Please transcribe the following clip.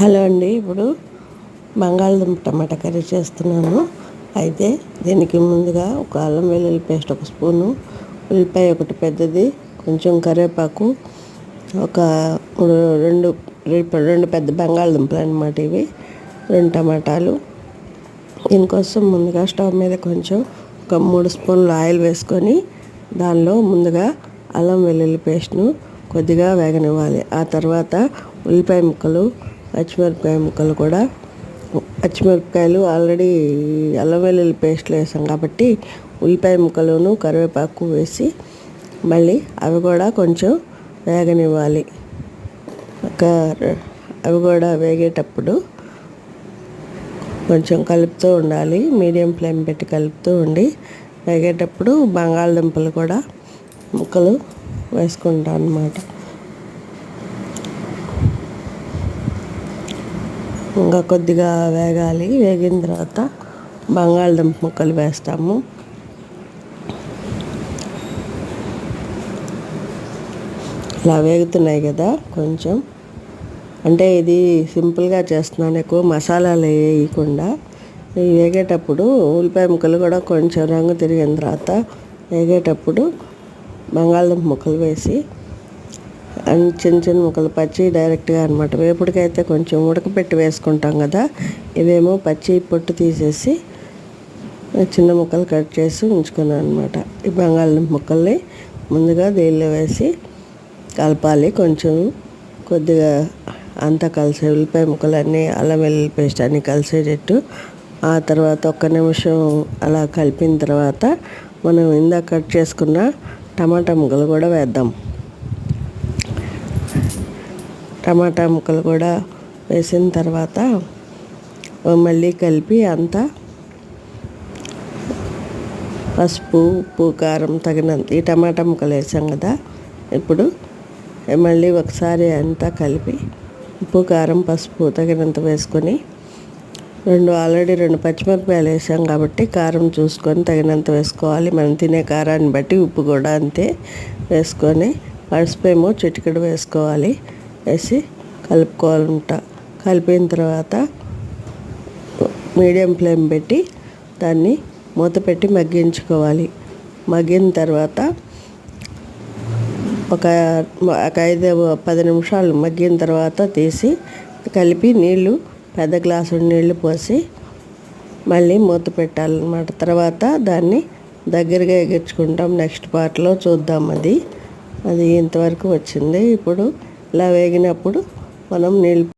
Hello అండి ఇప్పుడు బంగాళదుంప టమాటా కర్రీ చేస్తున్నాను. అయితే దీనికి ముందుగా ఒక అల్లం వెల్లుల్లి పేస్ట్ ఒక స్పూను. ఉల్లిపాయ ఒకటి పెద్దది కొంచెం కరివేపాకు ఒక మూడు రెండు రెండు పెద్ద బంగాళదుంపలు అనమాట ఇవి రెండు టమాటాలు. దీనికోసం ముందుగా స్టవ్ మీద కొంచెం ఒక మూడు స్పూన్లు ఆయిల్ వేసుకొని దానిలో ముందుగా అల్లం వెల్లుల్లి పేస్ట్ను కొద్దిగా వేగనివ్వాలి. ఆ తర్వాత ఉల్లిపాయ ముక్కలు పచ్చిమిరపకాయ ముక్కలు కూడా. పచ్చిమిరపకాయలు ఆల్రెడీ అల్లం వెల్లుల్లి పేస్ట్లో వేసాం కాబట్టి ఉల్లిపాయ ముక్కలను కరివేపాకు వేసి మళ్ళీ అవి కూడా కొంచెం వేగనివ్వాలి. ఒక అవి కూడా వేగేటప్పుడు కొంచెం కలుపుతూ ఉండాలి. మీడియం ఫ్లేమ్ పెట్టి కలుపుతూ ఉండి వేగేటప్పుడు బంగాళదుంపలు కూడా ముక్కలు వేసుకుంటాను అన్నమాట. ఇంకా కొద్దిగా వేగాలి. వేగిన తర్వాత బంగాళదుంప ముక్కలు వేస్తాము. ఇలా వేగుతున్నాయి కదా కొంచెం. అంటే ఇది సింపుల్గా చేస్తున్నాను. ఎక్కువ మసాలాలు వేయకుండా. ఇవి వేగేటప్పుడు ఉల్లిపాయ ముక్కలు కూడా కొంచెం రంగు తిరిగిన తర్వాత వేగేటప్పుడు బంగాళదుంప ముక్కలు వేసి చిన్న చిన్న ముక్కలు పచ్చి డైరెక్ట్గా అనమాట వేపుడికైతే కొంచెం ఉడకపెట్టి వేసుకుంటాం కదా ఇవేమో పచ్చి పొట్టు తీసేసి చిన్న ముక్కలు కట్ చేసి ఉంచుకున్నాను అనమాట ఈ బంగాళదుంప ముక్కల్ని ముందుగా దీనిలో వేసి కలపాలి. కొంచెం కొద్దిగా అంతా కలిసే ఉల్లిపాయ ముక్కలన్నీ అల్లం వెల్లుల్లి పేస్ట్ అన్నీ కలిసేటట్టు ఆ తర్వాత ఒక్క నిమిషం అలా కలిపిన తర్వాత మనం ఇందాక కట్ చేసుకున్న టమాటా ముక్కలు కూడా వేద్దాం. టమాటా ముక్కలు కూడా వేసిన తర్వాత మళ్ళీ కలిపి అంతా పసుపు ఉప్పు కారం తగినంత ఈ టమాటా ముక్కలు వేసాం కదా. ఇప్పుడు మళ్ళీ ఒకసారి అంతా కలిపి ఉప్పు కారం పసుపు తగినంత వేసుకొని రెండు ఆల్రెడీ రెండు పచ్చిమిరపకాయలు వేసాం కాబట్టి కారం చూసుకొని తగినంత వేసుకోవాలి. మనం తినే కారాన్ని బట్టి ఉప్పు కూడా అంతే వేసుకొని పసుపు ఏమో చిటికెడు వేసుకోవాలి. వేసి కలుపుకోవాలంట. కలిపిన తర్వాత మీడియం ఫ్లేమ్ పెట్టి దాన్ని మూత పెట్టి మగ్గించుకోవాలి. మగ్గిన తర్వాత ఒక ఒక ఐదు పది నిమిషాలు మగ్గిన తర్వాత తీసి కలిపి నీళ్ళు పెద్ద గ్లాసు నీళ్ళు పోసి మళ్ళీ మూత పెట్టాలన్నమాట. తర్వాత దాన్ని దగ్గరగా ఎగించుకుంటాం. నెక్స్ట్ పార్ట్లో చూద్దాం అది. అది ఇంతవరకు వచ్చింది. ఇప్పుడు ఇలా వేగినప్పుడు మనం నీళ్ళు